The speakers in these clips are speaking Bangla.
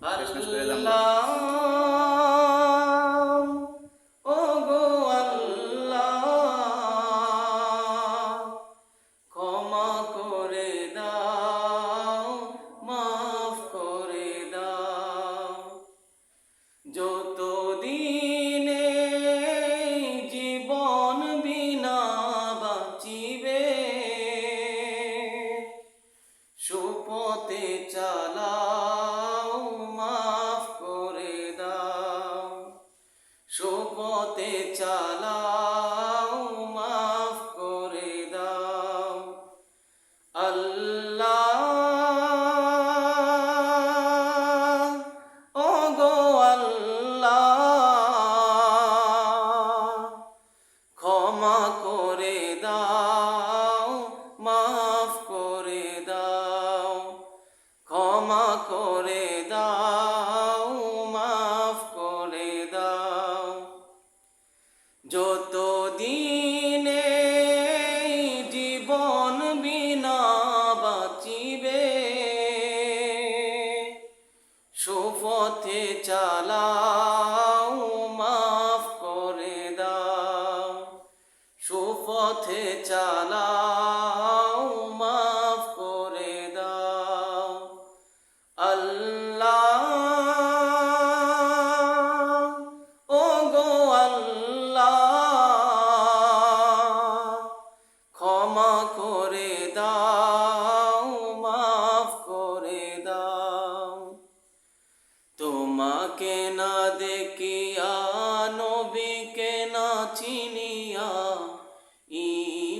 Christmas to. পথে চালাও মাফ করে দাও। সুপথে চালাও যত দিনে জীবন বিনা বাঁচিবে সুপথে চালা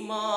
Mom.